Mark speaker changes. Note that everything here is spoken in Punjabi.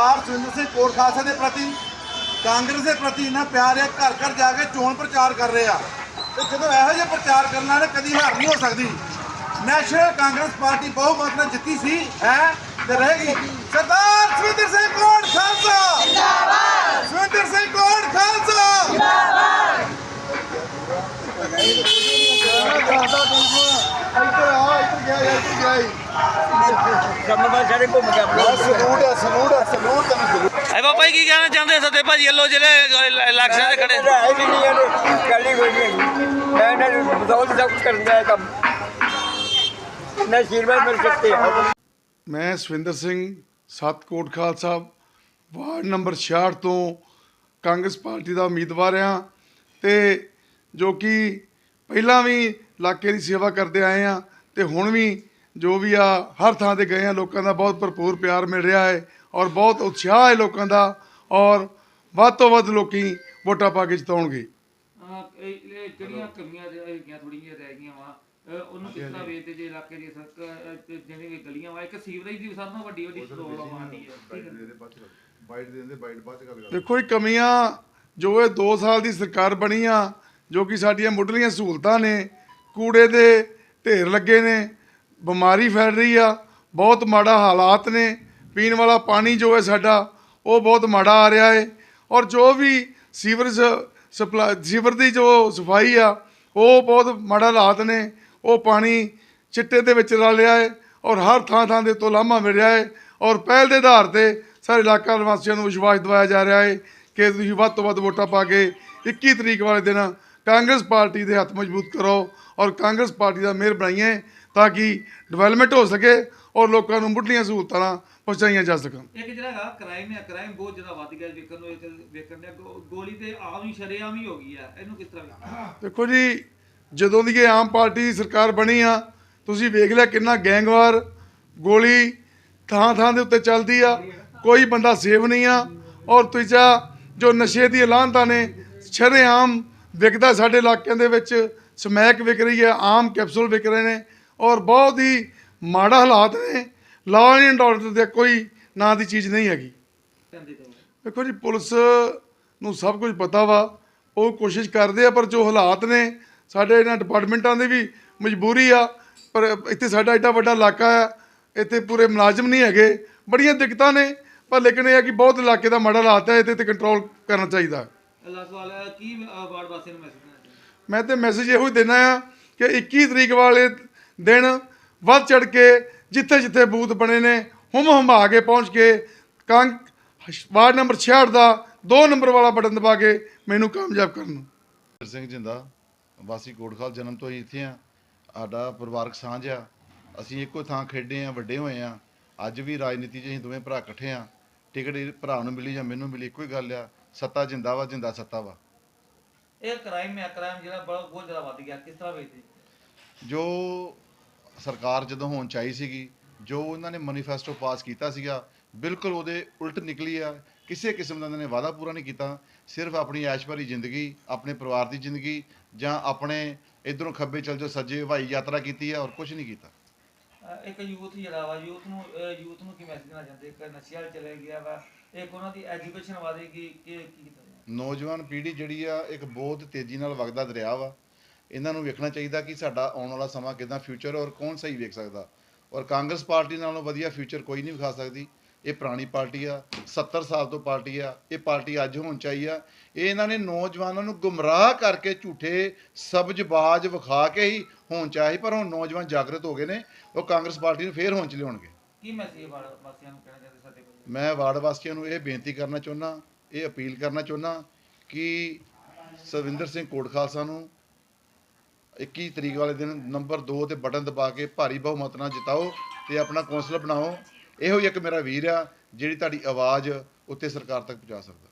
Speaker 1: ਸਰਦਾਰ ਸੁਰਿੰਦਰ ਸਿੰਘ ਕੋਟ ਖਾਲਸਾ ਦੇ ਪ੍ਰਤੀ ਕਾਂਗਰਸ ਦੇ ਪ੍ਰਤੀ ਇਹਨਾਂ ਪਿਆਰ ਹੈ ਘਰ ਘਰ ਜਾ ਕੇ ਚੋਣ ਪ੍ਰਚਾਰ ਕਰ ਰਹੇ ਆ। ਤੇ ਜਦੋਂ ਇਹੋ ਜਿਹਾ ਪ੍ਰਚਾਰ ਕਰਨ ਨਾਲ ਕਦੀ ਹਾਰ ਨਹੀਂ ਹੋ ਸਕਦੀ। ਨੈਸ਼ਨਲ ਕਾਂਗਰਸ ਪਾਰਟੀ ਬਹੁਮਤ ਨਾਲ ਜਿੱਤੀ ਸੀ ਹੈ ਤੇ ਰਹੇਗੀ। ਸਰਦਾਰ ਸੁਰਿੰਦਰ ਸਿੰਘ ਕੋਟ ਖਾਲਸਾ! ਜਿੰਦਾਬਾਦ! ਸੁਰਿੰਦਰ ਸਿੰਘ ਕੋਟ ਖਾਲਸਾ!
Speaker 2: ਕੰਮਾ ਸਾਰੇ ਘੁੰਮ ਕੇ ਆਪਣਾ।
Speaker 1: ਸਲੂਟ ਹੈ ਸਲੂਟ ਹੈ ਸਲੂਟ ਤੈਨੂੰ ਸਲੂਟ।
Speaker 3: ਐ ਬਾਬਾ ਜੀ ਕੀ ਕਹਿਣਾ ਚਾਹੁੰਦੇ ਸੱਤੇ ਭਾਜੀ ਵੱਲੋਂ ਜਿਹੜੇ ਇਲੈਕਸ਼ਨ ਦੇ ਖੜੇ।
Speaker 2: ਹੈ ਨਹੀਂ ਇਹਨੇ ਕਾਲੀ ਕੋਈ ਨਹੀਂ ਹੈਗੀ। ਮੈਂ ਇਹਨਾਂ ਨੂੰ ਬਦੌਲਤ ਸਭ ਕੁਝ ਕਰਨ ਦਾ ਕੰਮ। ਮੈਂ ਸ਼ੀਰਵਾਦ ਮਿਲ ਸਕਤੇ ਹਾਂ
Speaker 4: ਮੈਂ ਸਵਿੰਦਰ ਸਿੰਘ ਸੱਤ ਕੋਟ ਖਾਲਸਾ ਵਾਰਡ ਨੰਬਰ 66 ਤੋਂ ਕਾਂਗਰਸ ਪਾਰਟੀ ਦਾ ਉਮੀਦਵਾਰ ਹਾਂ ਤੇ ਜੋ ਕਿ ਪਹਿਲਾਂ ਵੀ ਇਲਾਕੇ ਦੀ ਸੇਵਾ ਕਰਦੇ ਆਏ ਆ ਤੇ ਹੁਣ ਵੀ ਜੋ ਵੀ ਆ ਹਰ ਥਾਂ ਤੇ ਗਏ ਆ ਲੋਕਾਂ ਦਾ ਬਹੁਤ ਭਰਪੂਰ ਪਿਆਰ ਮਿਲ ਰਿਹਾ ਹੈ ਔਰ ਬਹੁਤ ਉਤਸ਼ਾਹ ਹੈ ਲੋਕਾਂ ਦਾ ਔਰ ਵੱਧ ਤੋਂ ਵੱਧ ਲੋਕੀ ਵੋਟਾਂ ਪਾ ਕੇ ਜਿਤਾਉਣਗੇ।
Speaker 5: ਹਾਂ, ਇਹ ਇਹ ਜਿਹੜੀਆਂ ਕਮੀਆਂ ਰਹਿ ਗਈਆਂ ਥੋੜੀਆਂ ਰਹਿ ਗਈਆਂ ਵਾ। ਉਹਨੂੰ ਕਿਸ ਤਰ੍ਹਾਂ ਵੇਖਦੇ ਜੇ ਇਲਾਕੇ ਦੀ ਸੜਕ ਅਹ, ਤੇ ਜਿਹੜੇ ਵੀ ਗਲੀਆਂ ਵਾ ਇੱਕ ਸੀਵਰੇਜ ਦੀ ਸਭ ਤੋਂ ਵੱਡੀ ਵੱਡੀ ਪ੍ਰੋਬਲਮ ਆਉਂਦੀ ਹੈ ਠੀਕ ਹੈ
Speaker 1: ਬਾਈਟ ਦੇ ਦਿੰਦੇ ਬਾਈਟ ਬਾਅਦ ਚ ਗੱਲ
Speaker 4: ਦੇਖੋ ਇਹ ਕਮੀਆਂ ਜੋ ਇਹ 2 ਸਾਲ ਦੀ ਸਰਕਾਰ ਬਣੀ ਆ ਜੋ ਕਿ ਸਾਡੀਆਂ ਮੁੱਢਲੀਆਂ ਸਹੂਲਤਾਂ ਨੇ ਕੂੜੇ ਦੇ ਢੇਰ ਲੱਗੇ ਨੇ ਬਿਮਾਰੀ ਫੈਲ ਰਹੀ ਆ, ਬਹੁਤ ਮਾੜਾ ਹਾਲਾਤ ਨੇ, ਪੀਣ ਵਾਲਾ ਪਾਣੀ ਜੋ ਹੈ ਸਾਡਾ, ਉਹ ਬਹੁਤ ਮਾੜਾ ਆ ਰਿਹਾ ਹੈ ਔਰ ਜੋ ਵੀ ਸੀਵਰ ਸਪਲਾਈ ਸੀਵਰ ਦੀ ਜੋ ਸਫ਼ਾਈ ਆ, ਉਹ ਬਹੁਤ ਮਾੜਾ ਹਾਲਾਤ ਨੇ, ਉਹ ਪਾਣੀ ਚਿੱਟੇ ਦੇ ਵਿੱਚ ਰਲ ਰਿਹਾ ਹੈ ਔਰ ਹਰ ਥਾਂ ਥਾਂ ਦੇ ਤੋਂ ਲਾਮਾ ਮਿਲ ਰਿਹਾ ਹੈ ਔਰ ਪਹਿਲ ਦੇ ਆਧਾਰ ਤੇ ਸਾਰੇ ਇਲਾਕਾ ਨਿਵਾਸੀਆਂ ਨੂੰ ਵਿਸ਼ਵਾਸ ਦਿਵਾਇਆ ਜਾ ਰਿਹਾ ਹੈ ਕਿ ਤੁਸੀਂ ਵੱਧ ਤੋਂ ਵੱਧ ਵੋਟਾਂ ਪਾ ਕੇ 21 ਤਰੀਕ ਵਾਲੇ ਦਿਨ ਕਾਂਗਰਸ ਪਾਰਟੀ ਦੇ ਹੱਥ ਮਜ਼ਬੂਤ ਕਰੋ ਔਰ ਕਾਂਗਰਸ ਪਾਰਟੀ ਦਾ ਮੇਅਰ ਬਣਾਈਏ। ਤਾਂ ਕਿ ਡਿਵੈਲਪਮੈਂਟ ਹੋ ਸਕੇ ਔਰ ਲੋਕਾਂ ਨੂੰ ਮੁੱਢਲੀਆਂ ਸਹੂਲਤਾਂ ਪਹੁੰਚਾਈਆਂ ਜਾ ਸਕਣ।
Speaker 5: ਇੱਕ ਜਿਹੜਾ ਹੈਗਾ ਕ੍ਰਾਈਮ ਹੈ ਕ੍ਰਾਈਮ ਬਹੁਤ ਜ਼ਿਆਦਾ ਵੱਧ ਗਿਆ ਵੇਖਣ ਨੂੰ ਇੱਕ ਵੇਖਣ ਦੇ ਗੋਲੀ ਤੇ ਆਮ ਹੀ ਸ਼ਰੇਆਮ ਹੀ ਹੋ ਗਈ ਹੈ। ਇਹਨੂੰ ਕਿਸ ਤਰ੍ਹਾਂ
Speaker 4: ਦੇਖੋ ਜੀ ਜਦੋਂ ਦੀ ਇਹ ਆਮ ਪਾਰਟੀ ਦੀ ਸਰਕਾਰ ਬਣੀ ਆ ਤੁਸੀਂ ਵੇਖ ਲਿਆ ਕਿੰਨਾ ਗੈਂਗਵਾਰ ਗੋਲੀ ਥਾਂ ਥਾਂ ਦੇ ਉੱਤੇ ਚੱਲਦੀ ਆ। ਕੋਈ ਬੰਦਾ ਸੇਫ ਨਹੀਂ ਆ। ਔਰ ਤੀਜਾ ਜੋ ਨਸ਼ੇ ਦੀ ਐਲਾਨਤਾ ਨੇ ਸ਼ਰੇਆਮ ਵਿਕਦਾ ਸਾਡੇ ਇਲਾਕਿਆਂ ਦੇ ਵਿੱਚ ਸਮੈਕ ਵਿਕ ਰਹੀ ਹੈ ਆਮ ਕੈਪਸੂਲ ਵਿਕ ਰਹੇ ਨੇ। ਔਰ ਬਹੁਤ ਹੀ ਮਾੜਾ ਹਾਲਾਤ ਨੇ। ਲਾਅ ਐਂਡ ਆਰਡਰ ਦੇ ਕੋਈ ਨਾਂ ਦੀ ਚੀਜ਼ ਨਹੀਂ ਹੈਗੀ। ਦੇਖੋ ਜੀ ਪੁਲਿਸ ਨੂੰ ਸਭ ਕੁਝ ਪਤਾ ਵਾ। ਉਹ ਕੋਸ਼ਿਸ਼ ਕਰਦੇ ਆ ਪਰ ਜੋ ਹਾਲਾਤ ਨੇ ਸਾਡੇ ਇਹਨਾਂ ਡਿਪਾਰਟਮੈਂਟਾਂ ਦੀ ਵੀ ਮਜਬੂਰੀ ਆ। ਪਰ ਇੱਥੇ ਸਾਡਾ ਏਡਾ ਵੱਡਾ ਇਲਾਕਾ ਆ ਇੱਥੇ ਪੂਰੇ ਮੁਲਾਜ਼ਮ ਨਹੀਂ ਹੈਗੇ। ਬੜੀਆਂ ਦਿੱਕਤਾਂ ਨੇ ਪਰ ਲੇਕਿਨ ਇਹ ਆ ਕਿ ਬਹੁਤ ਇਲਾਕੇ ਦਾ ਮਾੜਾ ਹਾਲਾਤ ਹੈ ਇਹਦੇ ਤੇ ਕੰਟਰੋਲ ਕਰਨਾ ਚਾਹੀਦਾ।
Speaker 5: ਅੱਲਾਹ ਸਵਾਲ ਕੀ ਅਹ, ਵਾਰਡ ਵਾਸੀਆਂ ਨੂੰ ਮੈਸੇਜ ਦੇਣਾ ਚਾਹੁੰਦੇ?
Speaker 4: ਮੈਂ ਤੇ ਮੈਸੇਜ ਇਹੋ ਹੀ ਦੇਣਾ ਆ ਕਿ 21 ਤਰੀਕ ਵਾਲੇ ਦਿਨ ਵੱਧ ਚੜ ਕੇ ਜਿੱਥੇ ਜਿੱਥੇ ਬੂਥ ਬਣੇ ਨੇ ਹੁਮ ਹਮਾ ਕੇ ਪਹੁੰਚ ਕੇ ਕੰਗ ਵਾਰਡ ਨੰਬਰ 66 ਦਾ 2 ਨੰਬਰ ਵਾਲਾ ਬਟਨ ਦਬਾ ਕੇ ਮੈਨੂੰ ਕਾਮਯਾਬ ਕਰਨ
Speaker 6: ਸਿੰਘ ਜਿੰਦਾ ਵਾਸੀ ਕੋਟਖਾਲ ਜਨਮ ਤੋਂ ਹੀ ਇੱਥੇ ਆ ਸਾਡਾ ਪਰਿਵਾਰਕ ਸਾਂਝ ਆ। ਅਸੀਂ ਇੱਕੋ ਥਾਂ ਖੇਡੇ ਆ ਵੱਡੇ ਹੋਏ ਆ ਅੱਜ ਵੀ ਰਾਜਨੀਤੀ 'ਚ ਅਸੀਂ ਦੋਵੇਂ ਭਰਾ ਇਕੱਠੇ ਆ ਟਿਕਟ ਭਰਾ ਨੂੰ ਮਿਲੀ ਜਾਂ ਮੈਨੂੰ ਮਿਲੀ ਇੱਕੋ ਹੀ ਗੱਲ ਆ। ਸੱਤਾ ਜਿੰਦਾ ਵਾ ਜਿੰਦਾ ਸੱਤਾ ਵਾ।
Speaker 5: ਇਹ ਕ੍ਰਾਈਮ ਹੈ ਕ੍ਰਾਈਮ ਜਿਹੜਾ ਬਹੁਤ ਬਹੁਤ ਜ਼ਿਆਦਾ ਵੱਧ ਗਿਆ। ਕਿਸ ਤਰ੍ਹਾਂ ਵੇਖਦੇ?
Speaker 6: ਜੋ ਸਰਕਾਰ ਜਦੋਂ ਹੋਣ ਚਾਹੀ ਸੀਗੀ ਜੋ ਉਹਨਾਂ ਨੇ ਮੈਨੀਫੈਸਟੋ ਪਾਸ ਕੀਤਾ ਸੀਗਾ ਬਿਲਕੁਲ ਉਹਦੇ ਉਲਟ ਨਿਕਲੀ ਆ ਕਿਸੇ ਕਿਸਮ ਦਾ ਉਹਨਾਂ ਨੇ ਵਾਅਦਾ ਪੂਰਾ ਨਹੀਂ ਕੀਤਾ ਸਿਰਫ ਆਪਣੀ ਐਸ਼ ਭਰੀ ਜ਼ਿੰਦਗੀ ਆਪਣੇ ਪਰਿਵਾਰ ਦੀ ਜ਼ਿੰਦਗੀ ਜਾਂ ਆਪਣੇ ਇਧਰੋਂ ਖੱਬੇ ਚਲ ਜਾਓ ਸੱਜੇ ਹਵਾਈ ਯਾਤਰਾ ਕੀਤੀ ਆ ਔਰ ਕੁਝ ਨਹੀਂ ਕੀਤਾ।
Speaker 5: ਇੱਕ ਯੂਥ ਜਿਹੜਾ ਵਾ ਯੂਥ ਨੂੰ ਯੂਥ ਨੂੰ ਕੀ ਮੈਸੇਜ ਦੇਣਾ ਚਾਹੁੰਦੇ? ਇੱਕ ਨਸ਼ਿਆਂ ਵੱਲ ਚਲੇ ਗਿਆ ਵਾ ਇੱਕ ਉਹਨਾਂ ਦੀ ਐਜੂਕੇਸ਼ਨ ਵਧੇਗੀ ਕਿ ਕੀ
Speaker 6: ਨੌਜਵਾਨ ਪੀੜ੍ਹੀ ਜਿਹੜੀ ਆ ਇੱਕ ਬਹੁਤ ਤੇਜ਼ੀ ਨਾਲ ਵਗਦਾ ਦਰਿਆ ਵਾ ਇਹਨਾਂ ਨੂੰ ਵੇਖਣਾ ਚਾਹੀਦਾ ਕਿ ਸਾਡਾ ਆਉਣ ਵਾਲਾ ਸਮਾਂ ਕਿਦਾਂ ਫਿਊਚਰ ਔਰ ਕੌਣ ਸਹੀ ਵੇਖ ਸਕਦਾ। ਔਰ ਕਾਂਗਰਸ ਪਾਰਟੀ ਨਾਲੋਂ ਵਧੀਆ ਫਿਊਚਰ ਕੋਈ ਨਹੀਂ ਵਿਖਾ ਸਕਦੀ। ਇਹ ਪੁਰਾਣੀ ਪਾਰਟੀ ਆ 70 ਸਾਲ ਤੋਂ ਪਾਰਟੀ ਆ ਇਹ ਪਾਰਟੀ ਅੱਜ ਹੋਣ ਚਾਹੀ ਆ। ਇਹ ਇਹਨਾਂ ਨੇ ਨੌਜਵਾਨਾਂ ਨੂੰ ਗੁੰਮਰਾਹ ਕਰਕੇ ਝੂਠੇ ਸਬਜ਼ਬਾਜ਼ ਵਿਖਾ ਕੇ ਹੀ ਹੋਣ ਚਾਹੀ ਪਰ ਹੁਣ ਨੌਜਵਾਨ ਜਾਗਰਤ ਹੋ ਗਏ ਨੇ ਉਹ ਕਾਂਗਰਸ ਪਾਰਟੀ ਨੂੰ ਫੇਰ ਹੋਣ ਚ ਲਿਆਉਣਗੇ।
Speaker 5: ਕੀ ਮੈਸੇਜ ਵਾਰਡ ਵਾਸੀਆਂ ਨੂੰ ਕਹਿਣਾ ਚਾਹੁੰਦੇ ਸਾਡੇ ਕੋਲ?
Speaker 6: ਮੈਂ ਵਾਰਡ ਵਾਸੀਆਂ ਨੂੰ ਇਹ ਬੇਨਤੀ ਕਰਨਾ ਚਾਹੁੰਦਾ ਇਹ ਅਪੀਲ ਕਰਨਾ ਚਾਹੁੰਦਾ ਕਿ ਸਵਿੰਦਰ ਸਿੰਘ ਕੋਟ ਖਾਲਸਾ ਨੂੰ 21 ਤਰੀਕ ਵਾਲੇ ਦਿਨ ਨੰਬਰ 2 ਤੇ ਬਟਨ ਦਬਾ ਕੇ ਭਾਰੀ ਬਹੁਮਤ ਨਾਲ ਜਿਤਾਓ ਤੇ ਆਪਣਾ ਕੌਂਸਲਰ ਬਣਾਓ। ਇਹੋ ਹੀ ਇੱਕ ਮੇਰਾ ਵੀਰ ਆ, ਜਿਹੜੀ ਤੁਹਾਡੀ ਆਵਾਜ਼ ਉੱਤੇ ਸਰਕਾਰ ਤੱਕ ਪਹੁੰਚਾ ਸਕਦਾ।